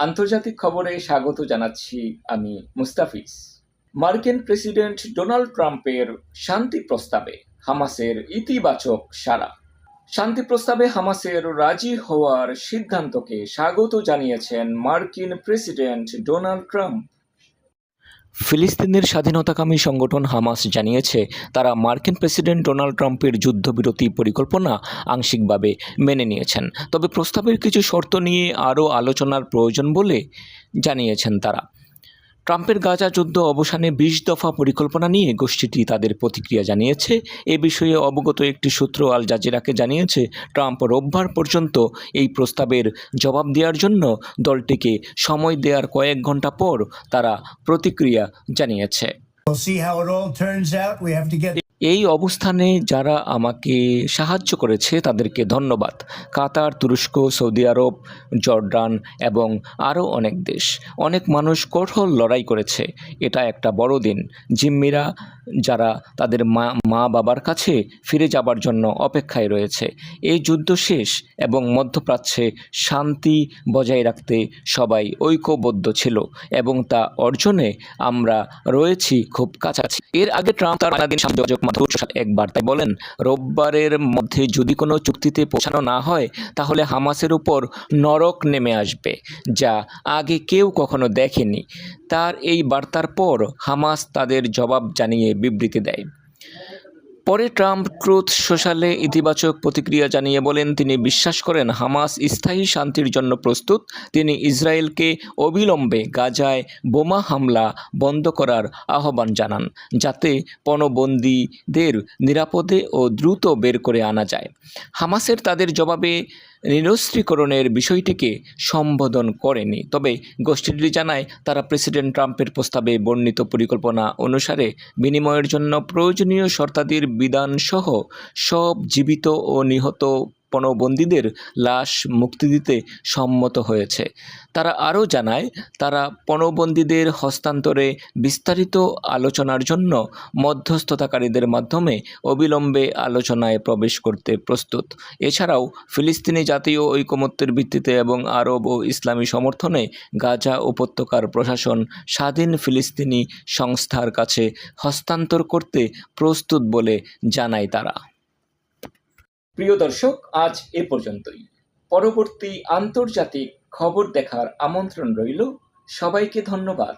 আন্তর্জাতিক খবরে স্বাগত জানাচ্ছি আমি মুস্তাফিজ। মার্কিন প্রেসিডেন্ট ডোনাল্ড ট্রাম্পের শান্তি প্রস্তাবে হামাসের ইতিবাচক সারা শান্তি প্রস্তাবে হামাসের রাজি হওয়ার সিদ্ধান্তকে স্বাগত জানিয়েছেন মার্কিন প্রেসিডেন্ট ডোনাল্ড ট্রাম্প। ফিলিস্তিনের স্বাধীনতাকামী সংগঠন হামাস জানিয়েছে, তারা মার্কিন প্রেসিডেন্ট ডোনাল্ড ট্রাম্পের যুদ্ধবিরতি পরিকল্পনা আংশিকভাবে মেনে নিয়েছেন। তবে প্রস্তাবের কিছু শর্ত নিয়ে আরও আলোচনার প্রয়োজন বলে জানিয়েছেন তারা। ট্রাম্পের গাজা যুদ্ধ অবসানে বিশ দফা পরিকল্পনা নিয়ে গোষ্ঠীটি তাদের প্রতিক্রিয়া জানিয়েছে। এ বিষয়ে অবগত একটি সূত্র আল জাজিরাকে জানিয়েছে, ট্রাম্প রোববার পর্যন্ত এই প্রস্তাবের জবাব দেওয়ার জন্য দলটিকে সময় দেওয়ার কয়েক ঘণ্টা পর তারা প্রতিক্রিয়া জানিয়েছে। এই অবস্থানে যারা আমাকে সাহায্য করেছে তাদেরকে ধন্যবাদ। কাতার, তুরস্ক, সৌদি আরব, জর্ডান এবং আরও অনেক দেশ। অনেক মানুষ কঠোর লড়াই করেছে। এটা একটা বড় দিন জিম্মিরা যারা তাদের মা মা বাবার কাছে ফিরে যাবার জন্য অপেক্ষায় রয়েছে। এই যুদ্ধ শেষ এবং মধ্যপ্রাচ্যে শান্তি বজায় রাখতে সবাই ঐক্যবদ্ধ ছিল এবং তা অর্জনে আমরা রয়েছি খুব কাছাকাছি। এর আগে ট্রাম্প তার এক বার্তায় বলেন, রোববারের মধ্যে যদি কোনো চুক্তিতে পৌঁছানো না হয়, তাহলে হামাসের উপর নরক নেমে আসবে, যা আগে কেউ কখনো দেখেনি। তার এই বার্তার পর হামাস তাদের জবাব জানিয়ে বিবৃতি দেয়। পরে ট্রাম্প ট্রুথ সোশ্যালে ইতিবাচক প্রতিক্রিয়া জানিয়ে বলেন, তিনি বিশ্বাস করেন হামাস স্থায়ী শান্তির জন্য প্রস্তুত। তিনি ইসরায়েলকে অবিলম্বে গাজায় বোমা হামলা বন্ধ করার আহ্বান জানান, যাতে পণবন্দীদের নিরাপদে ও দ্রুত বের করে আনা যায়। হামাসের তাদের জবাবে নিরস্ত্রীকরণের বিষয়টিকে সম্বোধন করেনি। তবে গোষ্ঠীটি জানায়, তারা প্রেসিডেন্ট ট্রাম্পের প্রস্তাবে বর্ণিত পরিকল্পনা অনুসারে বিনিময়ের জন্য প্রয়োজনীয় শর্তাদির বিধানসহ সব জীবিত ও নিহত পণবন্দীদের লাশ মুক্তি দিতে সম্মত হয়েছে। তারা আরও জানায়, তারা পণবন্দীদের হস্তান্তরে বিস্তারিত আলোচনার জন্য মধ্যস্থতাকারীদের মাধ্যমে অবিলম্বে আলোচনায় প্রবেশ করতে প্রস্তুত। এছাড়াও ফিলিস্তিনি জাতীয় ঐকমত্যের ভিত্তিতে এবং আরব ও ইসলামী সমর্থনে গাজা উপত্যকার প্রশাসন স্বাধীন ফিলিস্তিনি সংস্থার কাছে হস্তান্তর করতে প্রস্তুত বলে জানায় তারা। প্রিয় দর্শক আজ এ পর্যন্তই। পরবর্তী আন্তর্জাতিক খবর দেখার আমন্ত্রণ রইল। সবাইকে ধন্যবাদ।